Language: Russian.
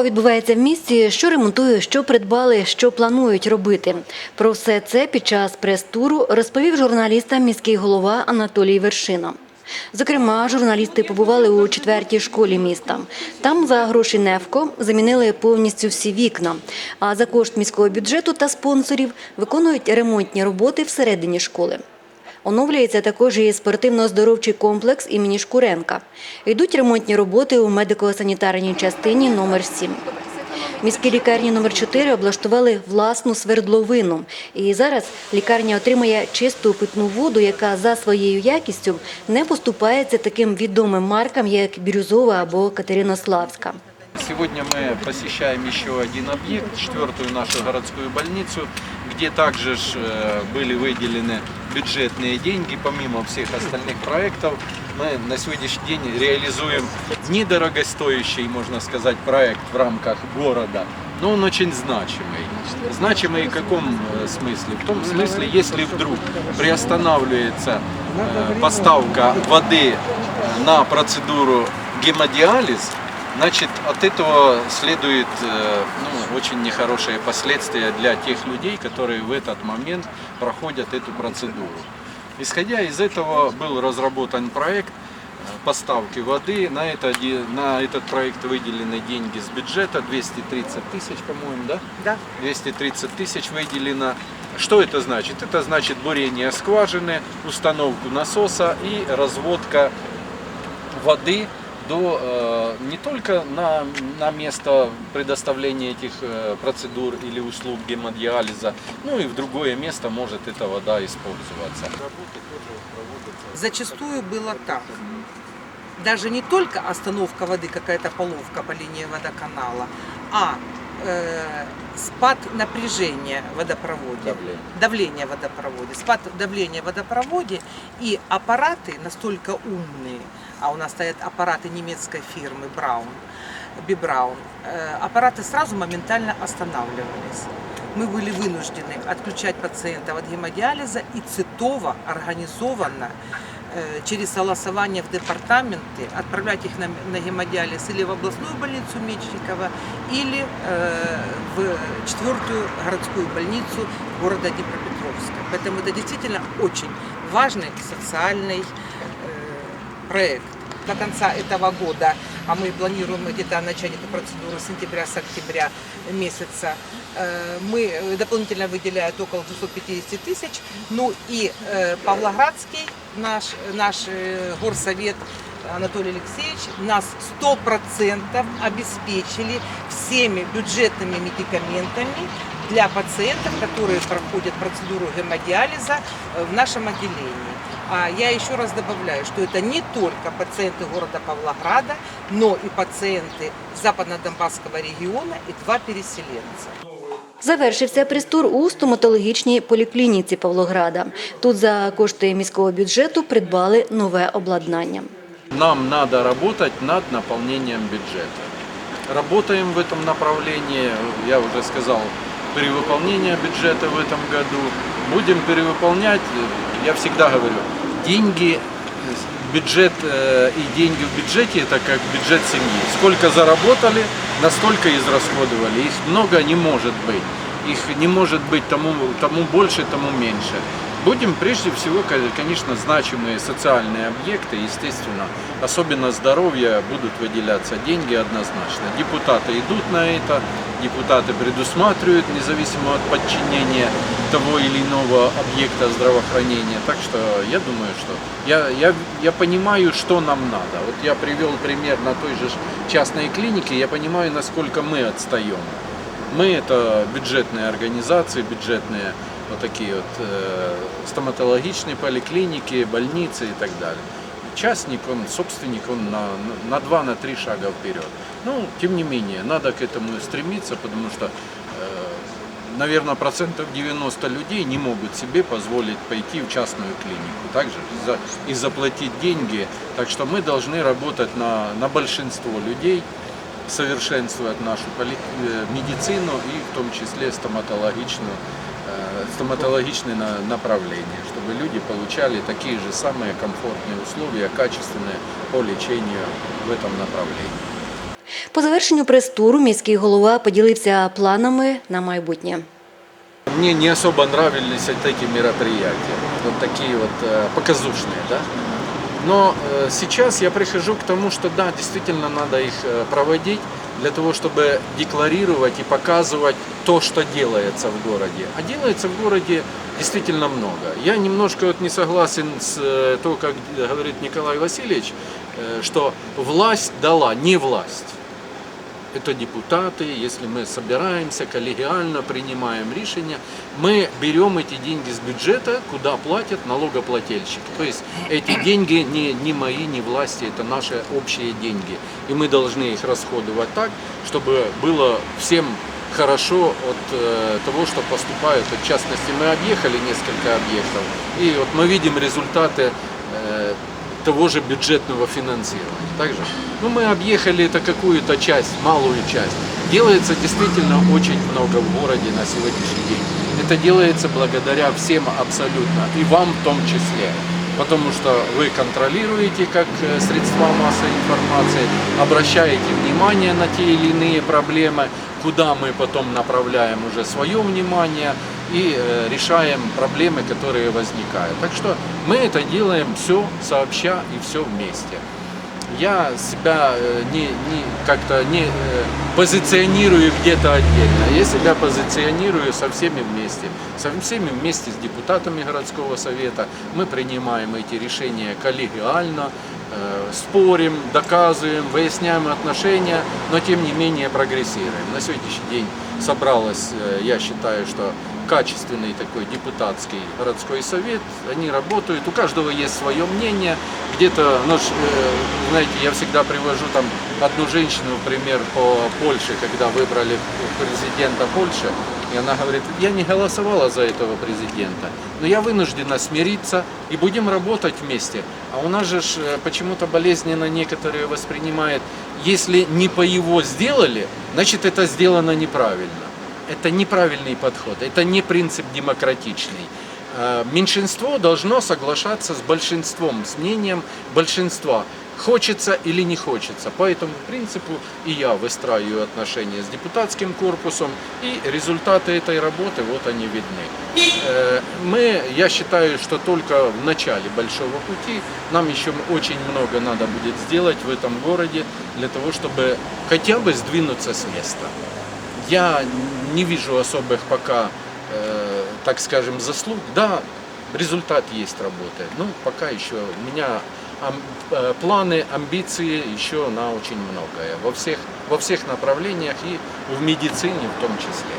Чимало відбувається в місті, що ремонтує, що придбали, що планують робити. Про все це під час прес-туру розповів журналістам міський голова Анатолій Вершина. Зокрема, журналісти побували у четвертій школі міста. Там за гроші Невко замінили повністю всі вікна. А за кошт міського бюджету та спонсорів виконують ремонтні роботи всередині школи. Оновлюється також і спортивно-оздоровчий комплекс імені Шкуренка. Йдуть ремонтні роботи у медико-санітарній частині номер 7. Міській лікарні номер 4 облаштували власну свердловину. І зараз лікарня отримує чисту питну воду, яка за своєю якістю не поступається таким відомим маркам, як Бірюзова або Катеринославська. Сегодня мы посещаем еще один объект, четвертую нашу городскую больницу, где также ж, э, были выделены Бюджетные деньги, помимо всех остальных проектов. Мы на сегодняшний день реализуем недорогостоящий, можно сказать, проект в рамках города, но он очень значимый. Значимый в каком э, смысле? В том смысле, если вдруг приостанавливается э, поставка воды э, на процедуру гемодиализ, Значит, от этого следует э, ну, очень нехорошие последствия для тех людей, которые в этот момент проходят эту процедуру. Исходя из этого был разработан проект э, поставки воды. На, это, на этот проект выделены деньги с бюджета, 230 тысяч, по-моему, да? Да. 230 тысяч выделено. Что это значит? Это значит бурение скважины, установку насоса и разводка воды до, э, не только на, на место предоставления этих э, процедур или услуг гемодиализа, ну и в другое место может эта вода использоваться. Зачастую было так. Даже не только остановка воды, какая-то половка по линии водоканала, а э, спад напряжения в водопроводе, Давление. давление в водопроводе, спад давления в водопроводе и аппараты настолько умные, а у нас стоят аппараты немецкой фирмы Браун, Бибраун, э, аппараты сразу моментально останавливались. Мы были вынуждены отключать пациентов от гемодиализа и цитово, организованно через согласование в департаменты отправлять их на, на гемодиализ или в областную больницу Мечникова, или э, в четвертую городскую больницу города Днепропетровска. Поэтому это действительно очень важный социальный э, проект. До конца этого года, а мы планируем где-то начать эту процедуру с сентября, с октября месяца, э, мы дополнительно выделяют около 250 тысяч. Ну и э, Павлоградский, наш, наш э, горсовет Анатолий Алексеевич нас 100% обеспечили всеми бюджетными медикаментами для пациентов, которые проходят процедуру гемодиализа э, в нашем отделении. А я еще раз добавляю, что это не только пациенты города Павлограда, но и пациенты Западно-Донбасского региона и два переселенца. Завершився прес-тур у стоматологічній поліклініці Павлограда. Тут за кошти міського бюджету придбали нове обладнання. Нам надо работать над наполнением бюджета. Работаем в этом направлении, я уже сказал, перевыполнение бюджета в этом году. Будем перевыполнять, я всегда говорю, деньги, бюджет э, и деньги в бюджете это как бюджет семьи. Сколько заработали, настолько израсходовали. Их много не может быть. Их не может быть тому, тому больше, тому меньше. Будем прежде всего, ко- конечно, значимые социальные объекты, естественно, особенно здоровье, будут выделяться деньги однозначно. Депутаты идут на это, депутаты предусматривают, независимо от подчинения того или иного объекта здравоохранения. Так что я думаю, что я, я, я понимаю, что нам надо. Вот я привел пример на той же частной клинике, я понимаю, насколько мы отстаем. Мы это бюджетные организации, бюджетные вот такие вот э, стоматологичные поликлиники, больницы и так далее. Частник, он собственник, он на, на два, на три шага вперед. Ну, тем не менее, надо к этому стремиться, потому что, э, наверное, процентов 90 людей не могут себе позволить пойти в частную клинику также за, и заплатить деньги. Так что мы должны работать на, на большинство людей, совершенствовать нашу э, медицину и в том числе стоматологичную, стоматологичные на- направления, чтобы люди получали такие же самые комфортные условия, качественные по лечению в этом направлении. По завершенню прес-туру міський голова поділився планами на майбутнє. Мне не особо нравились вот эти мероприятия, вот такие вот э, показушные, да. Но э, сейчас я прихожу к тому, что да, действительно надо их э, проводить для того, чтобы декларировать и показывать то, что делается в городе. А делается в городе действительно много. Я немножко вот не согласен с э, то, как говорит Николай Васильевич, э, что власть дала не власть это депутаты, если мы собираемся коллегиально, принимаем решения, мы берем эти деньги с бюджета, куда платят налогоплательщики. То есть эти деньги не, не мои, не власти, это наши общие деньги. И мы должны их расходовать так, чтобы было всем хорошо от э, того, что поступают. В частности, мы объехали несколько объектов, и вот мы видим результаты того же бюджетного финансирования. Также, ну, мы объехали это какую-то часть, малую часть. Делается действительно очень много в городе на сегодняшний день. Это делается благодаря всем абсолютно, и вам в том числе. Потому что вы контролируете как э, средства массовой информации, обращаете внимание на те или иные проблемы, куда мы потом направляем уже свое внимание и э, решаем проблемы, которые возникают. Так что мы это делаем все сообща и все вместе. Я себя э, не, не, как-то не э, позиционирую где-то отдельно. Я себя позиционирую со всеми вместе. Со всеми вместе с депутатами городского совета. Мы принимаем эти решения коллегиально, спорим, доказываем, выясняем отношения, но тем не менее прогрессируем. На сегодняшний день собралось, я считаю, что качественный такой депутатский городской совет, они работают, у каждого есть свое мнение, где-то, ну, э, знаете, я всегда привожу там одну женщину, пример, по Польше, когда выбрали президента Польши, и она говорит, я не голосовала за этого президента, но я вынуждена смириться и будем работать вместе. А у нас же э, почему-то болезненно некоторые воспринимают, если не по его сделали, значит это сделано неправильно. Это неправильный подход, это не принцип демократичный. Э, Меньшинство должно соглашаться с большинством, с мнением большинства. Хочется или не хочется. По этому принципу и я выстраиваю отношения с депутатским корпусом, и результаты этой работы, вот они видны. Э, Мы, я считаю, что только в начале большого пути нам еще очень много надо будет сделать в этом городе для того, чтобы хотя бы сдвинуться с места. Я не вижу особых пока, э, так скажем, заслуг. Да, результат есть работы. Ну, пока еще у меня ам- э, планы, амбиции еще на очень многое. Во всех, во всех направлениях и в медицине в том числе.